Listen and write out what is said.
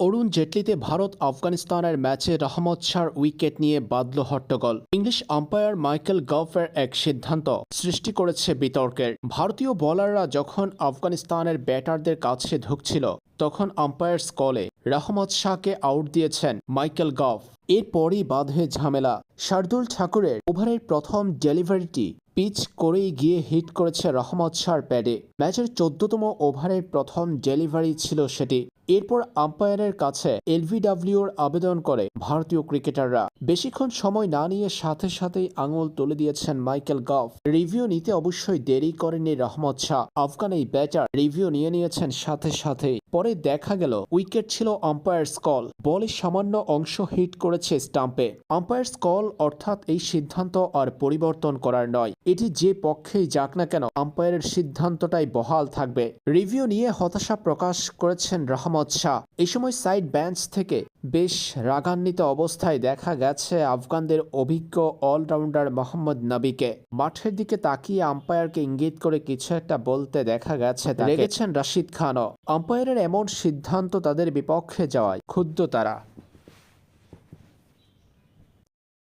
অরুণ জেটলিতে ভারত আফগানিস্তানের ম্যাচে রহমত শাহর উইকেট নিয়ে বাদল হট্টগোল। ইংলিশ আম্পায়ার মাইকেল গফের এক সিদ্ধান্ত সৃষ্টি করেছে বিতর্কের। ভারতীয় বোলাররা যখন আফগানিস্তানের ব্যাটারদের কাছে ঢুকছিল, তখন আম্পায়ার্স কলে রহমত শাহকে আউট দিয়েছেন মাইকেল গফ এরপরই বাঁধে ঝামেলা। শার্দুল ঠাকুরের ওভারের প্রথম ডেলিভারিটি পিচ করেই গিয়ে হিট করেছে রহমত শাহর প্যাডে। ম্যাচের চোদ্দতম ওভারের প্রথম ডেলিভারি ছিল সেটি। এরপর আম্পায়ারের কাছে এলভিডাব্লিউর আবেদন করে ভারতীয় ক্রিকেটাররা। বেশিক্ষণ সময় না নিয়ে সাথে সাথেই আঙুল তুলে দিয়েছেন মাইকেল গফ। রিভিউ নিতে অবশ্যই দেরি করেননি রহমত শাহ। আফগান এই ব্যাটার রিভিউ নিয়ে নিয়েছেন সাথে সাথেই। পরে দেখা গেল, উইকেট ছিল আম্পায়ার কল। বলে সামান্য অংশ হিট করেছে স্টাম্পে। আম্পায়ার্স কল অর্থাৎ এই সিদ্ধান্ত আর পরিবর্তন করার নয়। এটি যে পক্ষেই যাক না কেন, আম্পায়ারের সিদ্ধান্তটাই বহাল থাকবে। রিভিউ নিয়ে হতাশা প্রকাশ করেছেন রহমত শাহ। এই সময় সাইড ব্যাঞ্চ থেকে বেশ রাগান্বিত অবস্থায় দেখা গেছে আফগানদের অভিজ্ঞ অলরাউন্ডার মোহাম্মদ নবীকে। মাঠের দিকে তাকিয়ে আম্পায়ারকে ইঙ্গিত করে কিছু একটা বলতে দেখা গেছে। রেগেছেন রাশিদ খানও। আম্পায়ারের এমন সিদ্ধান্ত তাদের বিপক্ষে যাওয়ায় ক্ষুব্ধ তারা।